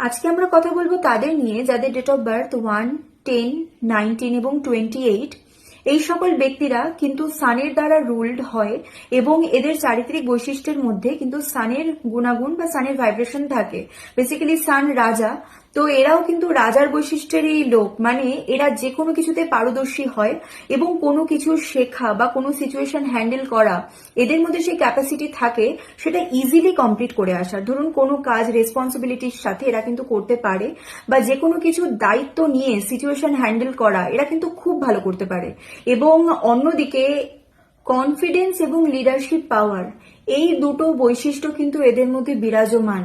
আজকে আমরা কথা বলব তাদের নিয়ে, যাদের date of birth one ten nineteen এবং টোয়েন্টি এইট এই সকল ব্যক্তিরা কিন্তু সানের দ্বারা রুলড হয় এবং এদের চারিত্রিক বৈশিষ্ট্যের মধ্যে কিন্তু সানের গুণাগুণ বা সানের ভাইব্রেশন থাকে। বেসিক্যালি সান রাজা। তো এরাও কিন্তু রাজার বৈশিষ্ট্যেরই লোক। মানে এরা যে কোনো কিছুতে পারদর্শী হয় এবং কোনো কিছু শেখা বা কোনো সিচুয়েশন হ্যান্ডেল করা, এদের মধ্যে সেই ক্যাপাসিটি থাকে, সেটা ইজিলি কমপ্লিট করে আসার ধরুন কোনো কাজ রেসপন্সিবিলিটির সাথে এরা কিন্তু করতে পারে বা যে কোনো কিছু দায়িত্ব নিয়ে সিচুয়েশন হ্যান্ডেল করা, এরা কিন্তু খুব ভালো করতে পারে। এবং অন্যদিকে কনফিডেন্স এবং লিডারশিপ পাওয়ার এই দুটো বৈশিষ্ট্য কিন্তু এদের মধ্যে বিরাজমান।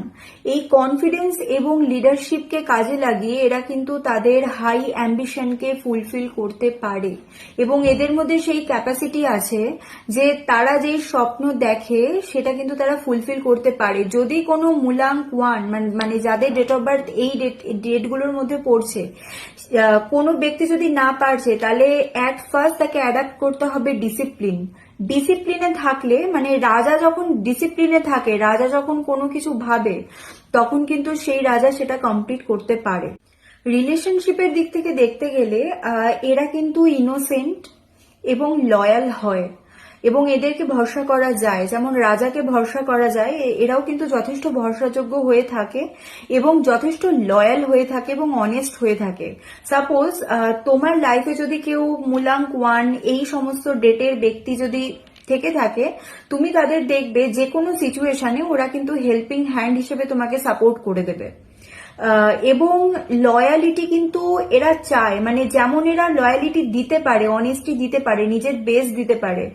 এই কনফিডেন্স এবং লিডারশিপকে কাজে লাগিয়ে এরা কিন্তু তাদের হাই অ্যাম্বিশনকে ফুলফিল করতে পারে এবং এদের মধ্যে সেই ক্যাপাসিটি আছে যে তারা যেই স্বপ্ন দেখে সেটা কিন্তু তারা ফুলফিল করতে পারে। যদি কোনো মূলাঙ্ক ওয়ান মানে যাদের ডেট অফ বার্থ এই ডেট ডেটগুলোর মধ্যে পড়ছে কোনো ব্যক্তি যদি না পারছে, তাহলে অ্যাট ফার্স্ট তাকে অ্যাডাপ্ট করতে হবে ডিসিপ্লিন ডিসিপ্লিনে থাকলে মানে রাজা যখন ডিসিপ্লিনে থাকে, রাজা যখন কোনো কিছু ভাবে, তখন কিন্তু সেই রাজা সেটা কমপ্লিট করতে পারে। রিলেশনশিপের দিক থেকে দেখতে গেলে এরা কিন্তু ইনোসেন্ট এবং লয়াল হয়। এবং এদেরকে ভরসা করা যায়, যেমন রাজাকে ভরসা করা যায় এরাও কিন্তু যথেষ্ট ভরসাযোগ্য হয়ে থাকে এবং যথেষ্ট লয়াল হয়ে থাকে এবং অনেস্ট হয়ে থাকে। সাপোজ তোমার লাইফে যদি কেউ মূলাঙ্ক ওয়ান এই সমস্ত ডেটের ব্যক্তি যদি থেকে থাকে, তুমি তাদের দেখবে যে কোনো সিচুয়েশনে ওরা কিন্তু হেল্পিং হ্যান্ড হিসেবে তোমাকে সাপোর্ট করে দেবে। এবং লয়ালিটি কিন্তু এরা চায় মানে যেমন এরা লয়ালিটি দিতে পারে অনেস্টি দিতে পারে, নিজের বেস দিতে পারে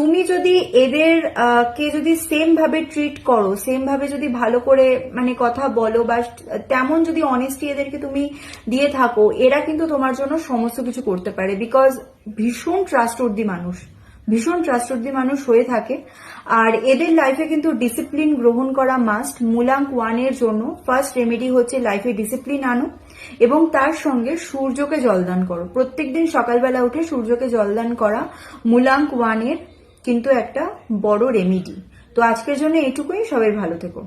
তুমি যদি এদের কে যদি সেম ভাবে ট্রিট করো সেম ভাবে যদি ভালো করে মানে কথা বলো বা তেমন যদি অনেস্টি এদেরকে তুমি দিয়ে থাকো, এরা কিন্তু তোমার জন্য সমস্ত কিছু করতে পারে বিকজ ভীষণ ট্রাস্টওর্দি মানুষ, ভীষণ ট্রাস্টওর্দি মানুষ হয়ে থাকে। আর এদের লাইফে কিন্তু ডিসিপ্লিন গ্রহণ করা মাস্ট মূলাঙ্ক ওয়ানের জন্য ফার্স্ট রেমেডি হচ্ছে লাইফে ডিসিপ্লিন আনো এবং তার সঙ্গে সূর্যকে জলদান করো। প্রত্যেকদিন সকালবেলা উঠে সূর্যকে জলদান করা মূলাঙ্ক ওয়ানের কিন্তু একটা বড় রেমিডি তো আজকের জন্য এটুকুই সবাই ভালো থেকো।